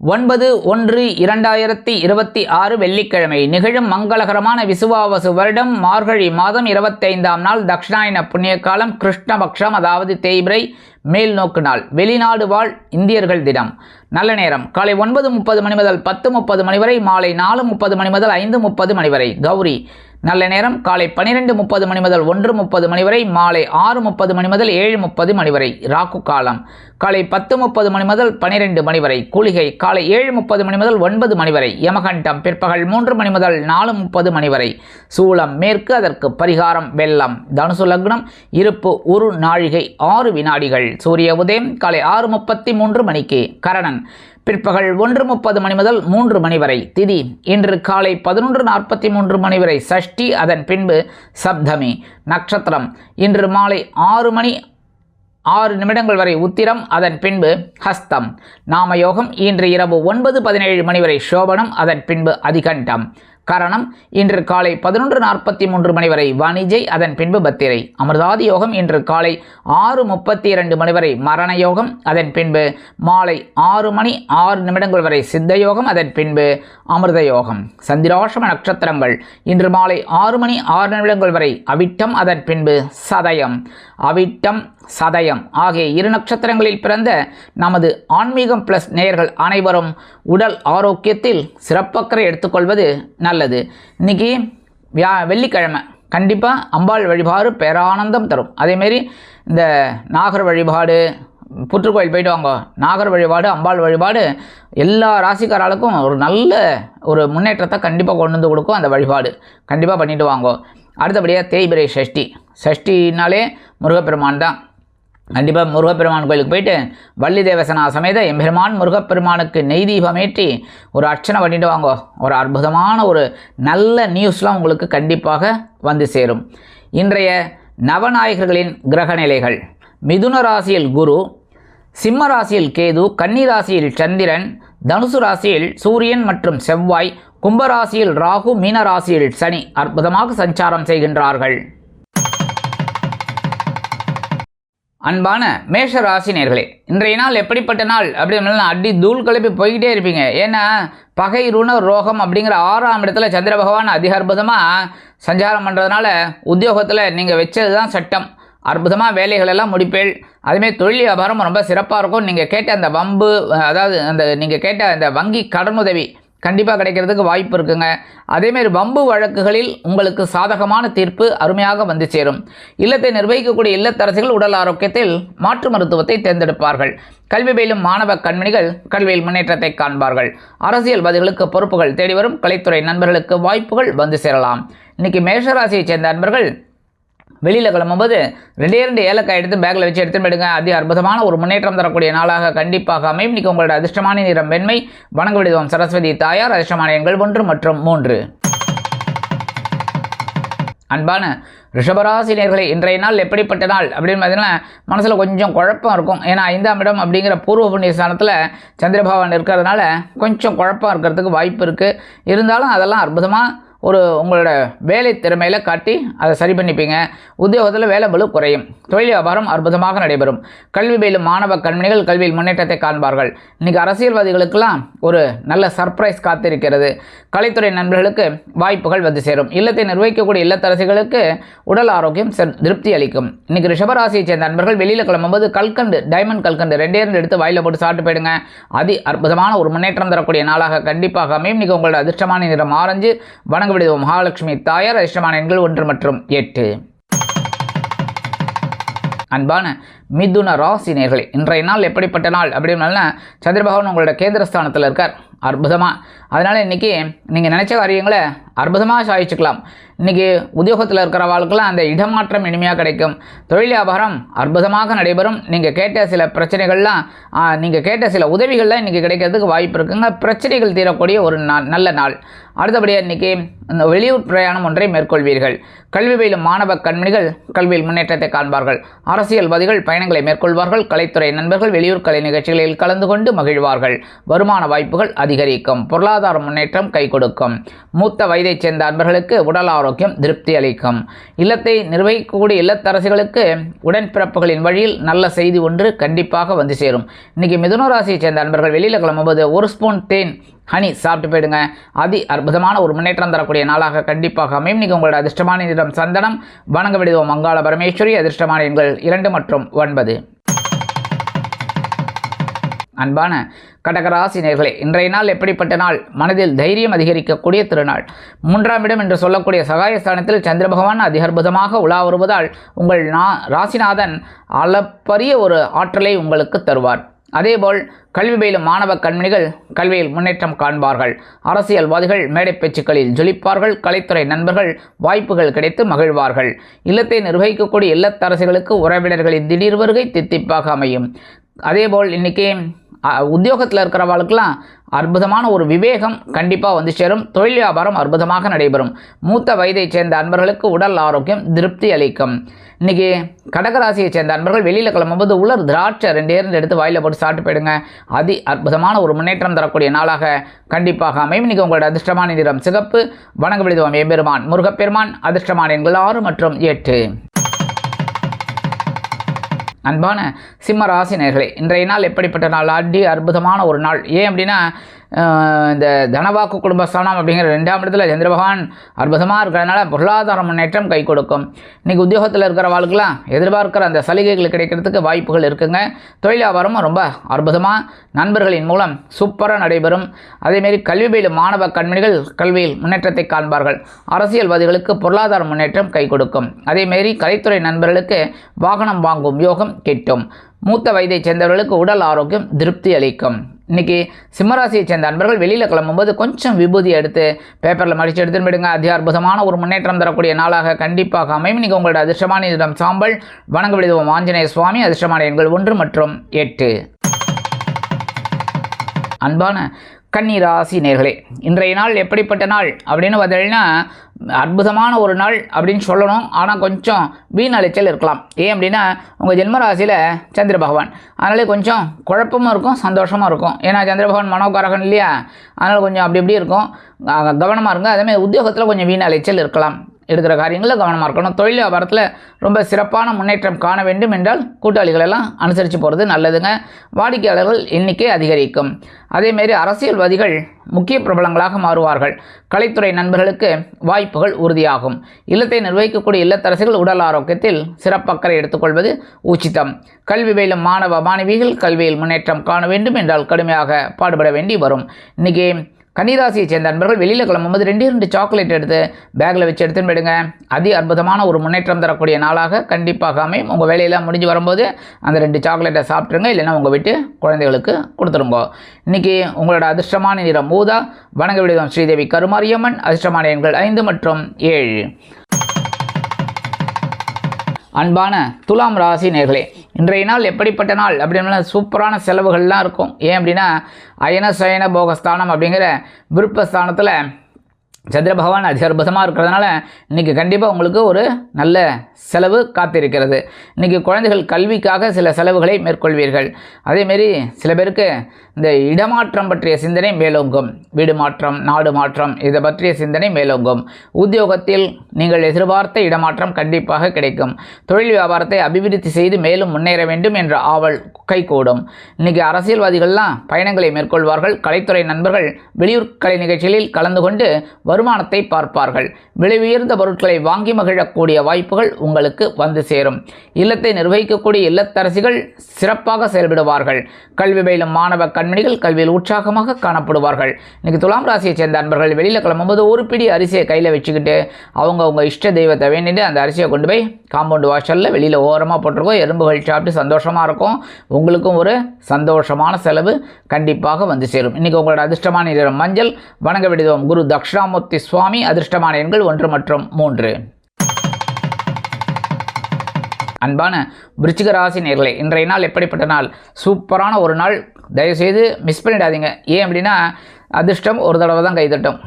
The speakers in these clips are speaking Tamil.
ஒன்பது ஒன்று இரண்டாயிரத்தி இருபத்தி ஆறு வெள்ளிக்கிழமை நிகழும் மங்களகரமான விசுவாவசு வருடம் மார்கழி மாதம் இருபத்தைந்தாம் நாள் தக்ஷணாயன புண்ணிய காலம் கிருஷ்ணபக்ஷம் அதாவது தேய்பிரை மேல் நோக்கு நாள் வெளிநாடு வாழ் இந்தியர்கள் தினம். நல்ல நேரம். காலை ஒன்பது முப்பது மணி முதல் பத்து முப்பது மணி வரை மாலை நாலு முப்பது மணி முதல் ஐந்து முப்பது மணி வரை. கௌரி நல்ல நேரம். காலை பனிரெண்டு முப்பது மணி முதல் ஒன்று முப்பது மணி வரை. மாலை ஆறு முப்பது மணி முதல் ஏழு முப்பது மணி வரை. ராக்கு காலம். காலை பத்து முப்பது மணி முதல் பனிரெண்டு மணி வரை. குளிகை காலை ஏழு முப்பது மணி முதல் ஒன்பது மணி வரை. யமகண்டம் பிற்பகல் மூன்று மணி முதல் நாலு முப்பது மணி வரை. சூளம் மேற்கு அதற்கு பரிகாரம் வெள்ளம். தனுசு லக்னம் இருப்பு ஒரு நாழிகை ஆறு வினாடிகள். சூரிய உதயம் காலை ஆறு முப்பத்தி மூன்று மணிக்கு. கரணன். பிற்பகல் ஒன்று முப்பது மணி முதல் மூன்று மணி வரை திதி. இன்று காலை பதினொன்று நாற்பத்தி மூன்று மணி வரை சஷ்டி அதன் பின்பு சப்தமி நட்சத்திரம். இன்று மாலை ஆறு மணி ஆறு நிமிடங்கள் வரை உத்திரம் அதன் பின்பு ஹஸ்தம். நாமயோகம் இன்று இரவு ஒன்பது பதினேழு மணி வரை சோபனம் அதன் பின்பு அதிகண்டம். கரணம் இன்று காலை பதினொன்று நாற்பத்தி மூன்று மணி வரை வணிஜை அதன் பின்பு பத்திரை. அமிர்தாதி யோகம் இன்று காலை ஆறு முப்பத்தி இரண்டு மணி வரை மரண யோகம் அதன் பின்பு மாலை ஆறு மணி ஆறு நிமிடங்கள் வரை சித்த யோகம் அதன் பின்பு அமிர்த யோகம். சந்திராசிரம நட்சத்திரங்கள் இன்று மாலை ஆறு மணி ஆறு நிமிடங்கள் வரை அவிட்டம் அதன் பின்பு சதயம். அவிட்டம் சதயம். ஆகிய இரு நட்சத்திரங்களில் பிறந்த நமது ஆன்மீகம் பிளஸ் நேயர்கள் அனைவரும் உடல் ஆரோக்கியத்தில் சிறப்பக்கறை எடுத்துக்கொள்வது நல்லது. இன்னைக்கு வியா வெள்ளிக்கிழமை. கண்டிப்பாக அம்பாள் வழிபாடு பேரானந்தம் தரும். அதேமாரி இந்த நாகர் வழிபாடு புற்றுக்கோயில் போயிட்டு வாங்க. நாகர் வழிபாடு அம்பாள் வழிபாடு எல்லா ராசிக்காராளுக்கும் ஒரு நல்ல ஒரு முன்னேற்றத்தை கண்டிப்பாக கொண்டு வந்து கொடுக்கும் அந்த வழிபாடு. கண்டிப்பாக பண்ணிட்டு வாங்க. அடுத்தபடியாக தேய்பிரை சஷ்டி சஷ்டினாலே முருகப்பெருமான் தான். கண்டிப்பாக முருகப்பெருமான் கோயிலுக்கு போயிட்டு வள்ளி தேவசனா சமேத எம்பெருமான் முருகப்பெருமானுக்கு நெய் தீபமேற்றி ஒரு அர்ச்சனை பண்ணிட்டு வாங்க. ஒரு அற்புதமான ஒரு நல்ல நியூஸ்லாம் உங்களுக்கு கண்டிப்பாக வந்து சேரும். இன்றைய நவநாயகர்களின் கிரக நிலைகள். மிதுன ராசியில் குரு சிம்ம ராசியில் கேது கன்னி ராசியில் சந்திரன் தனுசு ராசியில் சூரியன் மற்றும் செவ்வாய் கும்பராசியில் ராகு மீன ராசியில் சனி அற்புதமாக சஞ்சாரம் செய்கின்றார்கள். அன்பான மேஷ ராசி நேர்களே இன்றைய நாள் எப்படிப்பட்ட நாள் அப்படின்னு அடி தூள் கிளப்பி போய்கிட்டே இருப்பீங்க. ஏன்னா பகை ருண ரோகம் அப்படிங்கிற ஆறாம் இடத்துல சந்திர பகவான் அதிக அற்புதமாக சஞ்சாரம் பண்ணுறதுனால உத்தியோகத்தில் நீங்கள் வச்சது தான் சட்டம் அற்புதமாக வேலைகளெல்லாம் முடிப்பேள். அதுமாரி தொழில் வியாபாரம் ரொம்ப சிறப்பாக இருக்கும். நீங்கள் கேட்ட அந்த வம்பு அதாவது அந்த நீங்கள் கேட்ட அந்த வங்கி கடனுதவி கண்டிப்பாக கிடைக்கிறதுக்கு வாய்ப்பு இருக்குங்க. அதேமாரி வம்பு வழக்குகளில் உங்களுக்கு சாதகமான தீர்ப்பு அருமையாக வந்து சேரும். இல்லத்தை நிர்வகிக்கக்கூடிய இல்லத்தரசிகள் உடல் ஆரோக்கியத்தில் மாற்று மருத்துவத்தை தேர்ந்தெடுப்பார்கள். கல்வி பயிலும் மாணவ கண்மணிகள் கல்வியில் முன்னேற்றத்தை காண்பார்கள். அரசியல்வாதிகளுக்கு பொறுப்புகள் தேடி வரும் கலைத்துறை நண்பர்களுக்கு வாய்ப்புகள் வந்து சேரலாம். இன்னைக்கு மேஷராசியைச் சேர்ந்த நண்பர்கள் வெளியில் கிளம்பும்போது ரெண்டே ரெண்டு ஏலக்காய் எடுத்து பேக்கில் வச்சு எடுத்துன்னு போயிடுங்க. அதி அற்புதமான ஒரு முன்னேற்றம் தரக்கூடிய நாளாக கண்டிப்பாக அமையும். இன்னைக்கு உங்களோட அதிர்ஷ்டமான நிறம் வெண்மை. வணங்க விடுவோம். சரஸ்வதி தாயார் அதிர்ஷ்டமான எண்கள் ஒன்று மற்றும் மூன்று. அன்பான ரிஷபராசினியர்களே இன்றைய நாள் எப்படிப்பட்ட நாள் அப்படின்னு பார்த்தீங்கன்னா மனசில் கொஞ்சம் குழப்பம் இருக்கும். ஏன்னா ஐந்தாம் இடம் அப்படிங்கிற பூர்வ புண்ணிய ஸ்தானத்தில் சந்திரபகவான் இருக்கிறதுனால கொஞ்சம் குழப்பம் இருக்கிறதுக்கு வாய்ப்பு இருக்குது இருந்தாலும் அதெல்லாம் அற்புதமாக ஒரு உங்களோட வேலை திறமையில் காட்டி அதை சரி பண்ணிப்பீங்க. உத்தியோகத்தில் வேலை பலு குறையும். தொழில் வியாபாரம் அற்புதமாக நடைபெறும். கல்வி பயிலும் மாணவ கண்மணிகள் கல்வியில் முன்னேற்றத்தை காண்பார்கள். இன்றைக்கி அரசியல்வாதிகளுக்கெல்லாம் ஒரு நல்ல சர்ப்ரைஸ் காத்திருக்கிறது. கலைத்துறை நண்பர்களுக்கு வாய்ப்புகள் வந்து சேரும். இல்லத்தை நிர்வகிக்கக்கூடிய இல்லத்தரசிகளுக்கு உடல் ஆரோக்கியம் திருப்தி அளிக்கும். இன்றைக்கி ரிஷபராசியை சேர்ந்த நண்பர்கள் வெளியில் கிளம்பும்போது கல்கண்டு டைமண்ட் கல்கண்டு ரெண்டே ரெண்டு எடுத்து வாயில போட்டு சாப்பிட்டு போயிடுங்க. அதி அற்புதமான ஒரு முன்னேற்றம் தரக்கூடிய நாளாக கண்டிப்பாக அமையும். இன்றைக்கி உங்களோட அதிர்ஷ்டமான நிறம் ஆரஞ்சு வணங்க வணங்க விடுவோம் மகாலட்சுமி தாயார் அதிர்ஷ்டமான எண்கள் ஒன்று மற்றும் எட்டு. அன்பான மிதுன ராசி நேர்களை இன்றைய நாள் எப்படிப்பட்ட நாள்? அப்படின்னால சந்திரபகவான் உங்களோட கேந்திரஸ்தானத்தில் இருக்கார். அற்புதமாக அதனால் இன்றைக்கி நீங்கள் நினச்ச காரியங்களை அற்புதமாக சாதிச்சுக்கலாம். இன்றைக்கி உத்தியோகத்தில் இருக்கிறவாளுக்கெல்லாம் அந்த இடமாற்றம் இனிமையாக கிடைக்கும். தொழில் வியாபாரம் அற்புதமாக நடைபெறும். நீங்கள் கேட்ட சில பிரச்சனைகள்லாம் நீங்கள் கேட்ட சில உதவிகள்லாம் இன்றைக்கி கிடைக்கிறதுக்கு வாய்ப்பு இருக்குங்க. பிரச்சனைகள் தீரக்கூடிய ஒரு நாள் நல்ல நாள். அடுத்தபடியாக இன்றைக்கி இந்த வெளியூர் பிரயாணம் ஒன்றை மேற்கொள்வீர்கள். கல்வி பயிலும் மாணவ கண்மணிகள் கல்வியில் முன்னேற்றத்தை காண்பார்கள். அரசியல்வாதிகள் பயணங்களை மேற்கொள்வார்கள். கலைத்துறை நண்பர்கள் வெளியூர் கலை நிகழ்ச்சிகளில் கலந்து கொண்டு மகிழ்வார்கள். வருமான வாய்ப்புகள் அதிகரிக்கும். பொருளாதார முன்னேற்றம் கை கொடுக்கும். மூத்த வயதைச் சேர்ந்த அன்பர்களுக்கு உடல் ஆரோக்கியம் திருப்தி அளிக்கும். இல்லத்தை நிர்வகிக்கக்கூடிய இல்லத்தரசிகளுக்கு உடன்பிறப்புகளின் வழியில் நல்ல செய்தி ஒன்று கண்டிப்பாக வந்து சேரும். இன்னைக்கு மிதுன ராசியைச் சேர்ந்த அன்பர்கள் வெளியில் கிளம்பும்போது ஒரு ஸ்பூன் தேன் ஹனி சாப்பிட்டு போயிடுங்க. அதி அற்புதமான ஒரு முன்னேற்றம் தரக்கூடிய நாளாக கண்டிப்பாக அமையும். நீங்கள் உங்களோட அதிர்ஷ்டமான இடம் சந்தனம். வணங்க விடுவோம் மங்காள பரமேஸ்வரி அதிர்ஷ்டமான எண்கள் இரண்டு மற்றும் ஒன்பது. அன்பான கடகராசி நேர்களே இன்றைய நாள் எப்படிப்பட்ட நாள்? மனதில் தைரியம் அதிகரிக்கக்கூடிய திருநாள். மூன்றாம் இடம் என்று சொல்லக்கூடிய சகாயஸ்தானத்தில் சந்திர பகவான் அதிகர்புதமாக உலா வருவதால் உங்கள் நா ராசிநாதன் அளப்பரிய ஒரு ஆற்றலை உங்களுக்கு தருவார். அதேபோல் கல்வி பயிலும் மாணவ கண்மணிகள் கல்வியில் முன்னேற்றம் காண்பார்கள். அரசியல்வாதிகள் மேடை பேச்சுக்களில் ஜொலிப்பார்கள். கலைத்துறை நண்பர்கள் வாய்ப்புகள் கிடைத்து மகிழ்வார்கள். இல்லத்தை நிர்வகிக்கக்கூடிய இல்லத்தரசிகளுக்கு உறவினர்களின் திடீர் வருகை தித்திப்பாக அமையும். அதேபோல் இன்றைக்கி உத்தியோகத்தில் இருக்கிறவர்களுக்கெல்லாம் அற்புதமான ஒரு விவேகம் கண்டிப்பாக வந்து சேரும். தொழில் வியாபாரம் அற்புதமாக நடைபெறும். மூத்த வயதைச் சேர்ந்த அன்பர்களுக்கு உடல் ஆரோக்கியம் திருப்தி அளிக்கும். இன்றைக்கி கடகராசியை சேர்ந்த அன்பர்கள் வெளியில் கிளம்பும்போது உலர் திராட்சை ரெண்டு இரண்டு எடுத்து வாயில் போட்டு சாப்பிட்டு போயிடுங்க. அதி அற்புதமான ஒரு முன்னேற்றம் தரக்கூடிய நாளாக கண்டிப்பாக அமையும். இன்றைக்கி உங்களோட அதிர்ஷ்டமான நிறம் சிகப்பு. வணங்க விடுவோம் எம்பெருமான் முருகப்பெருமான் அதிர்ஷ்டமான எண்கள் ஆறு மற்றும் எட்டு. அன்பான சிம்ம ராசி நேர்களே இன்றைய நாள் எப்படிப்பட்ட நாள்? அடி அற்புதமான ஒரு நாள். ஏன் அப்படின்னா இந்த தனவாக்கு குடும்பஸ்தானம் அப்படிங்கிற ரெண்டாம் இடத்துல சந்திர பகவான் அற்புதமாக இருக்கிறதுனால பொருளாதார முன்னேற்றம் கை கொடுக்கும். இன்றைக்கி உத்தியோகத்தில் இருக்கிற வாழ்க்கெலாம் எதிர்பார்க்குற அந்த சலுகைகள் கிடைக்கிறதுக்கு வாய்ப்புகள் இருக்குங்க. தொழில் வியாபாரமும் ரொம்ப அற்புதமாக நண்பர்களின் மூலம் சூப்பராக நடைபெறும். அதேமாரி கல்வி பயிலும் மாணவ கண்மணிகள் கல்வியில் முன்னேற்றத்தை காண்பார்கள். அரசியல்வாதிகளுக்கு பொருளாதார முன்னேற்றம் கை கொடுக்கும். அதேமாரி கலைத்துறை நண்பர்களுக்கு வாகனம் வாங்கும் யோகம் கிட்டும். மூத்த வயதைச் சேர்ந்தவர்களுக்கு உடல் ஆரோக்கியம் திருப்தி அளிக்கும். இன்றைக்கி சிம்மராசியை சேர்ந்த அன்பர்கள் வெளியில் கிளம்பும்போது கொஞ்சம் விபூதி எடுத்து பேப்பரில் மடித்து எடுத்துன்னு போயிடுங்க. அதி அற்புதமான ஒரு முன்னேற்றம் தரக்கூடிய நாளாக கண்டிப்பாக அமையும். இன்றைக்கி உங்களோட அதிர்ஷ்டமான இடம் சாம்பல். வணங்க விடுவோம் ஆஞ்சநேய சுவாமி அதிர்ஷ்டமான எண்கள் ஒன்று மற்றும் எட்டு. அன்பான கன்னிராசி நேர்களே இன்றைய நாள் எப்படிப்பட்ட நாள் அப்படின்னு பார்த்தீங்கன்னா அற்புதமான ஒரு நாள் அப்படின்னு சொல்லணும். ஆனால் கொஞ்சம் வீண் அலைச்சல் இருக்கலாம். ஏன் அப்படின்னா உங்கள் ஜென்மராசியில் சந்திர பகவான். அதனாலே கொஞ்சம் குழப்பமும் இருக்கும் சந்தோஷமாக இருக்கும். ஏன்னா சந்திர பகவான் மனோகாரகன் இல்லையா? அதனால் கொஞ்சம் அப்படி இப்படி இருக்கும். கவனமாக இருங்க. அதேமாதிரி உத்தியோகத்தில் கொஞ்சம் வீண் அலைச்சல் இருக்கலாம். எடுக்கிற காரியங்களில் கவனமாக இருக்கணும். தொழில் வியாபாரத்தில் ரொம்ப சிறப்பான முன்னேற்றம் காண வேண்டும் என்றால் கூட்டாளிகள் எல்லாம் அனுசரித்து போகிறது நல்லதுங்க. வாடிக்கையாளர்கள் எண்ணிக்கை அதிகரிக்கும். அதேமாரி அரசியல்வாதிகள் முக்கிய பிரபலங்களாக மாறுவார்கள். கலைத்துறை நண்பர்களுக்கு வாய்ப்புகள் உறுதியாகும். இல்லத்தை நிர்வகிக்கக்கூடிய இல்லத்தரசிகள் உடல் ஆரோக்கியத்தில் சிறப்பக்கறை எடுத்துக்கொள்வது உச்சிதம். கல்வி பயிலும் மாணவ மாணவிகள் கல்வியில் முன்னேற்றம் காண வேண்டும் என்றால் கடுமையாக பாடுபட வேண்டி வரும். இன்றைக்கி கன்னிராசியை சேர்ந்த அன்பர்கள் வெளியில் கிளம்பும்போது ரெண்டு ரெண்டு சாக்லேட் எடுத்து பேக்கில் வச்சு எடுத்துன்னு போயிடுங்க. அதி அற்புதமான ஒரு முன்னேற்றம் தரக்கூடிய நாளாக கண்டிப்பாக அமையும். உங்கள் வேலையெல்லாம் முடிஞ்சு வரும்போது அந்த ரெண்டு சாக்லேட்டை சாப்பிட்ருங்க இல்லைன்னா உங்கள் வீட்டு குழந்தைகளுக்கு கொடுத்துருங்க. இன்றைக்கி உங்களோட அதிர்ஷ்டமான நிறம் மூதா வணங்க விடுதம் ஸ்ரீதேவி கருமாரியம்மன் அதிர்ஷ்டமான எண்கள் ஐந்து மற்றும் ஏழு. அன்பான துலாம் ராசி நேர்களே இன்றைய நாள் எப்படிப்பட்ட நாள் அப்படின்னா சூப்பரான செலவுகள்லாம் இருக்கும். ஏன் அப்படின்னா அயன சயன போகஸ்தானம் அப்படிங்கிற விருப்பஸ்தானத்தில் சந்திர பகவான் அதிகர்பதமாக இருக்கிறதுனால இன்றைக்கி கண்டிப்பாக உங்களுக்கு ஒரு நல்ல செலவு காத்திருக்கிறது. இன்றைக்கி குழந்தைகள் கல்விக்காக சில செலவுகளை மேற்கொள்வீர்கள். அதேமாரி சில பேருக்கு இந்த இடமாற்றம் பற்றிய சிந்தனை மேலோங்கும். வீடு மாற்றம் நாடு மாற்றம் இதை பற்றிய சிந்தனை மேலோங்கும். உத்தியோகத்தில் நீங்கள் எதிர்பார்த்த இடமாற்றம் கண்டிப்பாக கிடைக்கும். தொழில் வியாபாரத்தை அபிவிருத்தி செய்து மேலும் முன்னேற வேண்டும் என்ற ஆவல் கைகூடும். இன்றைக்கி அரசியல்வாதிகள்லாம் பயணங்களை மேற்கொள்வார்கள். கலைத்துறை நண்பர்கள் வெளியூர் கலை நிகழ்ச்சிகளில் கலந்து கொண்டு வருமானத்தை பார்ப்பார்கள். விலை உயர்ந்த பொருட்களை வாங்கி மகிழக்கூடிய வாய்ப்புகள் உங்களுக்கு வந்து சேரும். இல்லத்தை நிர்வகிக்கக்கூடிய இல்லத்தரசிகள் சிறப்பாக செயல்படுவார்கள். கல்வி பயிலும் மாணவ கண் கண்மணிகள் கல்வியில் உற்சாகமாக காணப்படுவார்கள். இன்னைக்கு துலாம் ராசியை சேர்ந்த அன்பர்கள் வெளியில் கிளம்பும்போது ஒரு பிடி அரிசியை கையில் வச்சுக்கிட்டு அவங்க அவங்க இஷ்ட தெய்வத்தை வேண்டிட்டு அந்த அரிசியை கொண்டு போய் காம்பவுண்ட் வாஷரில் வெளியில் ஓரமாக போட்டிருக்கோம். எறும்புகள் சாப்பிட்டு சந்தோஷமாக இருக்கும். உங்களுக்கும் ஒரு சந்தோஷமான செலவு கண்டிப்பாக வந்து சேரும். இன்றைக்கி உங்களோட அதிர்ஷ்டமான நிறம் மஞ்சள். வணங்க விடுதோம் குரு தக்ஷணாமூர்த்தி சுவாமி. அதிர்ஷ்டமான எண்கள் ஒன்று மற்றும் மூன்று. அன்பான விருச்சிக ராசி நேர்களை இன்றைய நாள் எப்படிப்பட்ட நாள்? சூப்பரான ஒரு நாள். தயவுசெய்து மிஸ் பண்ணிடாதீங்க. ஏன் அப்படின்னா அதிர்ஷ்டம் ஒரு தடவை தான் கை தட்டும்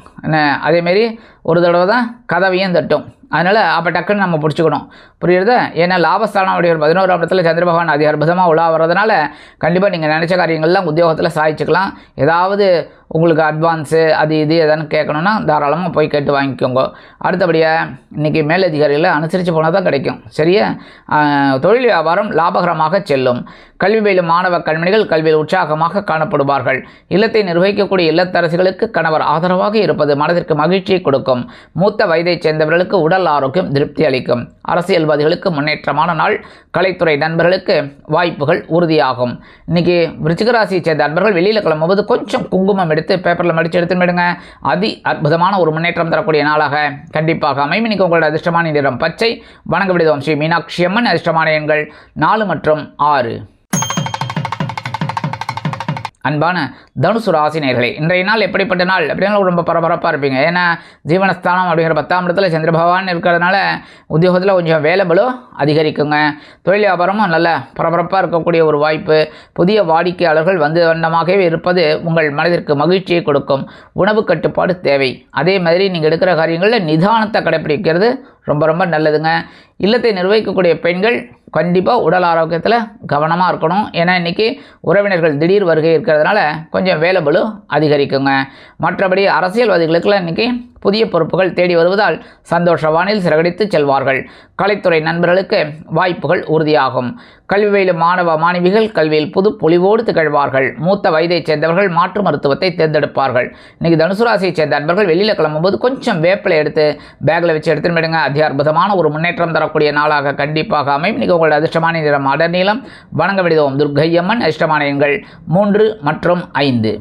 அதேமாரி ஒரு தடவை தான் கதவையும் தட்டும். அதனால் அப்போ டக்குன்னு நம்ம பிடிச்சிக்கணும். புரியுறதா? ஏன்னா லாபஸ்தானம் அப்படிங்கிற ஒரு பதினோராம் இடத்துல சந்திர பகவான் அதி அற்புதமாக உலா வர்றதுனால கண்டிப்பாக நீங்கள் நினச்ச காரியங்கள்லாம் உத்தியோகத்தில் சாய்ச்சிக்கலாம் ஏதாவது உங்களுக்கு அட்வான்ஸு அது இது எதான்னு கேட்கணுன்னா தாராளமாக போய் கேட்டு வாங்கிக்கோங்க. அடுத்தபடியாக இன்றைக்கி மேலதிகாரிகளை அனுசரித்து போனால் தான் கிடைக்கும். சரியா? தொழில் வியாபாரம் லாபகரமாக செல்லும். கல்வி பயிலும் மாணவ கண்மணிகள் கல்வியில் உற்சாகமாக காணப்படுவார்கள். இல்லத்தை நிர்வகிக்கக்கூடிய இல்லத்தரசிகளுக்கு கணவர் ஆதரவாக இருப்பது மனதிற்கு மகிழ்ச்சியை கொடுக்கும். மூத்த வயதைச் சேர்ந்தவர்களுக்கு உடல் ஆரோக்கியம் திருப்தி அளிக்கும். அரசியல்வாதிகளுக்கு முன்னேற்றமான நாள். கலைத்துறை நண்பர்களுக்கு வாய்ப்புகள் உறுதியாகும். இன்னைக்கு விருச்சிகராசியை சேர்ந்த நண்பர்கள் வெளியில் கிளம்பும்போது கொஞ்சம் குங்குமம் எடுத்து பேப்பரில் மடித்து எடுத்துவிடுங்க அதி அற்புதமான ஒரு முன்னேற்றம் தரக்கூடிய நாளாக கண்டிப்பாக அமையும். இன்னைக்கு உங்களோட அதிர்ஷ்டமான நிறம் பச்சை. வணங்க விடுதோம் ஸ்ரீ மீனாட்சி அம்மன். அதிர்ஷ்டமான எண்கள் நாலு மற்றும் ஆறு. அன்பான தனுசு ராசினியர்களே இன்றைய நாள் எப்படிப்பட்ட நாள்? அப்படின்னா ரொம்ப பரபரப்பாக இருப்பீங்க. ஏன்னா ஜீவனஸ்தானம் அப்படிங்கிற பத்தாம் இடத்துல சந்திர பகவான் இருக்கிறதுனால உத்தியோகத்தில் கொஞ்சம் வேலைபளு அதிகரிக்குங்க. தொழில் வியாபாரமும் நல்ல பரபரப்பாக இருக்கக்கூடிய ஒரு வாய்ப்பு. புதிய வாடிக்கையாளர்கள் வந்து வண்ணமாகவே இருப்பது உங்கள் மனதிற்கு மகிழ்ச்சியை கொடுக்கும். உணவு கட்டுப்பாடு தேவை. அதே மாதிரி நீங்கள் எடுக்கிற காரியங்களில் நிதானத்தை கடைப்பிடிக்கிறது ரொம்ப ரொம்ப நல்லதுங்க. இல்லத்தை நிர்வகிக்கக்கூடிய பெண்கள் கண்டிப்பாக உடல் ஆரோக்கியத்தில் கவனமாக இருக்கணும். ஏன்னா இன்றைக்கி உறவினர்கள் திடீர் வருகை இருக்கிறதுனால கொஞ்சம் வேலைபளு அதிகரிக்குங்க. மற்றபடி அரசியல்வாதிகளுக்கெல்லாம் இன்றைக்கி புதிய பொறுப்புகள் தேடி வருவதால் சந்தோஷ வானில் சிறகடித்து செல்வார்கள். கலைத்துறை நண்பர்களுக்கு வாய்ப்புகள் உறுதியாகும். கல்வி பயிலும் மாணவ மாணவிகள் கல்வியில் புது பொலிவோடு திகழ்வார்கள். மூத்த வயதைச் சேர்ந்தவர்கள் மாற்று மருத்துவத்தை தேர்ந்தெடுப்பார்கள். இன்னைக்கு தனுசு ராசியைச் சேர்ந்த நண்பர்கள் வெளியில் கிளம்பும்போது கொஞ்சம் வேப்பிலை எடுத்து பேக்கில் வச்சு எடுத்துன்னு போயிடுங்க. அதி அற்புதமான ஒரு முன்னேற்றம் தரக்கூடிய நாளாக கண்டிப்பாக அமையும். இன்னைக்கு உங்களோட அதிர்ஷ்டமான நிறம் அடநீளம் வணங்க விடுதோம் துர்க்கையம்மன். அதிர்ஷ்டமான எண்கள் மூன்று மற்றும் ஐந்து.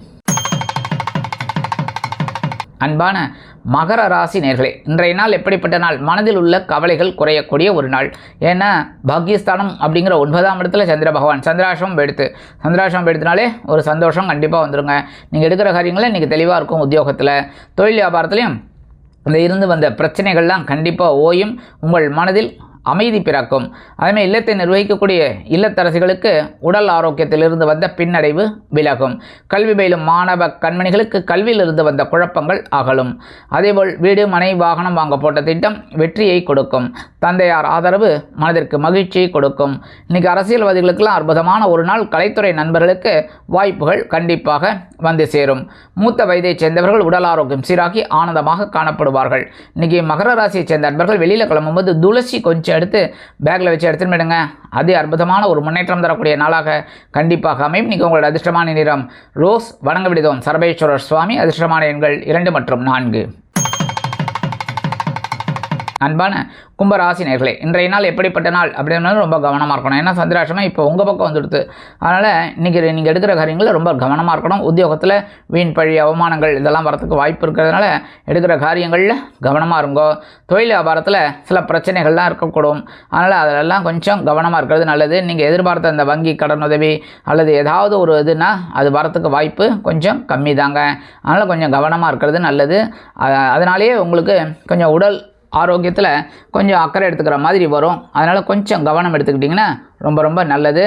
அன்பான மகர ராசி நேர்களே இன்றைய நாள் எப்படிப்பட்ட நாள்? மனதில் உள்ள கவலைகள் குறையக்கூடிய ஒரு நாள். ஏன்னா பாக்கியஸ்தானம் அப்படிங்கிற ஒன்பதாம் இடத்துல சந்திர பகவான் சந்திராசிரமம் எடுத்து சந்திராசிரமம் எடுத்தனாலே ஒரு சந்தோஷம் கண்டிப்பாக வந்துடுங்க நீங்கள் எடுக்கிற காரியங்களை இன்றைக்கி தெளிவாக இருக்கும் உத்தியோகத்தில். தொழில் வியாபாரத்துலையும் இந்த இருந்து வந்த பிரச்சனைகள்லாம் கண்டிப்பாக ஓயும். உங்கள் மனதில் அமைதி பிறக்கும். அதேமாதிரி இல்லத்தை நிர்வகிக்கக்கூடிய இல்லத்தரசிகளுக்கு உடல் ஆரோக்கியத்திலிருந்து வந்த பின்னடைவு விலகும். கல்வி பயிலும் மாணவ கண்மணிகளுக்கு கல்வியிலிருந்து வந்த குழப்பங்கள் அகலும். அதேபோல் வீடு மனை வாகனம் வாங்க போட்ட திட்டம் வெற்றியை கொடுக்கும். தந்தையார் ஆதரவு மனதிற்கு மகிழ்ச்சியை கொடுக்கும். இன்னைக்கு அரசியல்வாதிகளுக்கெல்லாம் அற்புதமான ஒரு நாள். கலைத்துறை நண்பர்களுக்கு வாய்ப்புகள் கண்டிப்பாக வந்து சேரும். மூத்த வயதைச் சேர்ந்தவர்கள் உடல் ஆரோக்கியம் சீராகி ஆனந்தமாக காணப்படுவார்கள். இன்னைக்கு மகர ராசியைச் சேர்ந்த நண்பர்கள் வெளியில் கிளம்பும்போது துளசி கொஞ்சம் எடுத்து பேக்கில் வச்சு எடுத்துன்னு விடுங்க அது அற்புதமான ஒரு முன்னேற்றம் தரக்கூடிய நாளாக கண்டிப்பாக அமையும். இன்னைக்கு உங்களோட அதிர்ஷ்டமான நிறம் ரோஸ் வணங்க விடுதோம். சரபேஸ்வரர் சுவாமி அதிர்ஷ்டமான எண்கள் இரண்டு மற்றும் நான்கு. அன்பான கும்பராசி நேர்களே இன்றைய நாள் எப்படிப்பட்ட நாள் அப்படின்னாலும் ரொம்ப கவனமாக இருக்கணும். ஏன்னா சந்திராஷ்டமம் இப்போ உங்கள் பக்கம் வந்துடுது. அதனால் இன்றைக்கி நீங்கள் எடுக்கிற காரியங்களில் ரொம்ப கவனமாக இருக்கணும். உத்தியோகத்தில் வீண் பழி அவமானங்கள் இதெல்லாம் வரத்துக்கு வாய்ப்பு இருக்கிறதுனால எடுக்கிற காரியங்களில் கவனமாக இருங்கோ. தொழில் வியாபாரத்தில் சில பிரச்சனைகள்லாம் இருக்கக்கூடும். அதனால் அதெல்லாம் கொஞ்சம் கவனமாக இருக்கிறது நல்லது. நீங்கள் எதிர்பார்த்த அந்த வங்கி கடன் உதவி அல்லது ஏதாவது ஒரு இதுனா அது வரத்துக்கு வாய்ப்பு கொஞ்சம் கம்மி தாங்க அதனால் கொஞ்சம் கவனமாக இருக்கிறது நல்லது. அதனாலேயே உங்களுக்கு கொஞ்சம் உடல் ஆரோக்கியத்தில் கொஞ்சம் அக்கறை எடுத்துக்கிற மாதிரி வரும். அதனால் கொஞ்சம் கவனம் எடுத்துக்கிட்டிங்கன்னா ரொம்ப ரொம்ப நல்லது.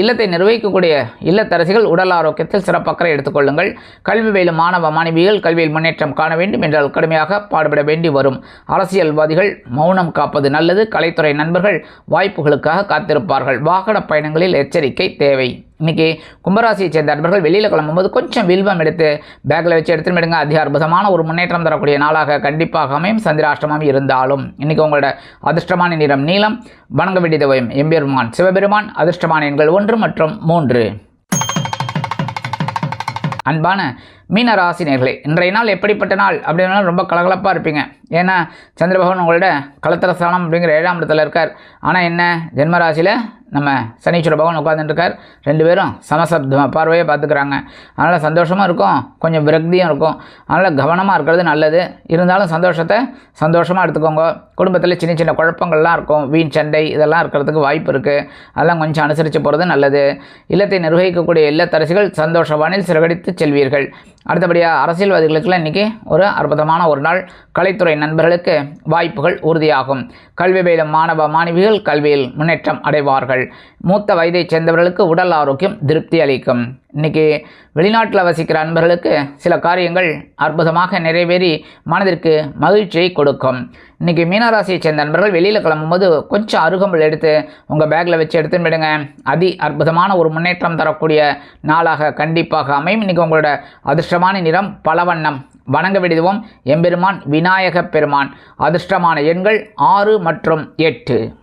இல்லத்தை நிர்வகிக்கக்கூடிய இல்லத்தரசிகள் உடல் ஆரோக்கியத்தில் சிறப்பு அக்கறை எடுத்துக்கொள்ளுங்கள் கல்வி பயிலும் மாணவ மாணவிகள் கல்வியில் முன்னேற்றம் காண வேண்டும் என்றால் கடுமையாக பாடுபட வேண்டி வரும். அரசியல்வாதிகள் மௌனம் காப்பது நல்லது. கலைத்துறை நண்பர்கள் வாய்ப்புகளுக்காக காத்திருப்பார்கள். வாகன பயணங்களில் எச்சரிக்கை தேவை. இன்றைக்கி கும்பராசியை சேர்ந்த அன்பர்கள் வெளியில் கிளம்பும்போது கொஞ்சம் வில்வம் எடுத்து பேக்கில் வச்சு எடுத்துன்னு விடுங்க அதி அற்புதமான ஒரு முன்னேற்றம் தரக்கூடிய நாளாக கண்டிப்பாக அமையும். சந்திராஷ்டமம் இருந்தாலும் இன்றைக்கி உங்களோட அதிர்ஷ்டமான நிறம் நீளம் வணங்க வேண்டியதவயம் எம்பெருமான் சிவபெருமான் அதிர்ஷ்டமான எண்கள் ஒன்று மற்றும் மூன்று. அன்பான மீன ராசி இன்றைய நாள் எப்படிப்பட்ட நாள் அப்படின்னா ரொம்ப கலகலப்பாக இருப்பீங்க. ஏன்னா சந்திரபகவான் உங்களோட கலத்திரஸ்தானம் அப்படிங்கிற ஏழாம் இடத்துல இருக்கார். ஆனால் என்ன? ஜென்ம ராசியில் நம்ம சனீஸ்வர பகவான் உட்காந்துட்டு இருக்கார் ரெண்டு பேரும் சமசப்த பார்வையை பார்த்துக்கிறாங்க. அதனால் சந்தோஷமாக இருக்கும். கொஞ்சம் விரக்தியும் இருக்கும். அதனால் கவனமாக இருக்கிறது நல்லது. இருந்தாலும் சந்தோஷத்தை சந்தோஷமாக எடுத்துக்கோங்க. குடும்பத்தில் சின்ன சின்ன குழப்பங்கள்லாம் இருக்கும். வீண் சண்டை இதெல்லாம் இருக்கிறதுக்கு வாய்ப்பு இருக்குது அதெல்லாம் கொஞ்சம் அனுசரித்து போகிறது நல்லது. இல்லத்தை நிர்வகிக்கக்கூடிய இல்லத்தரசிகள் சந்தோஷவானில் சிறகடித்து செல்வீர்கள். அடுத்தபடியாக அரசியல்வாதிகளுக்கெல்லாம் இன்றைக்கி ஒரு அற்புதமான ஒரு நாள். கலைத்துறை நண்பர்களுக்கு வாய்ப்புகள் உறுதியாகும். கல்வி பயிலும் மாணவ மாணவிகள் கல்வியில் முன்னேற்றம் அடைவார்கள். மூத்த வயதைச் சேர்ந்தவர்களுக்கு உடல் ஆரோக்கியம் திருப்தி அளிக்கும். இன்றைக்கி வெளிநாட்டில் வசிக்கிற அன்பர்களுக்கு சில காரியங்கள் அற்புதமாக நிறைவேறி மனதிற்கு மகிழ்ச்சியை கொடுக்கும். இன்றைக்கி மீனராசியை சேர்ந்த நண்பர்கள் வெளியில் கிளம்பும்போது கொஞ்சம் அருகம்புல் எடுத்து உங்கள் பேக்கில் வச்சு எடுத்துன்னு விடுங்க அதி அற்புதமான ஒரு முன்னேற்றம் தரக்கூடிய நாளாக கண்டிப்பாக அமையும். இன்றைக்கி உங்களோட அதிர்ஷ்டமான நிறம் பலவண்ணம். வணங்க விடுவோம். எம்பெருமான் விநாயகப் பெருமான். அதிர்ஷ்டமான எண்கள் ஆறு மற்றும் எட்டு.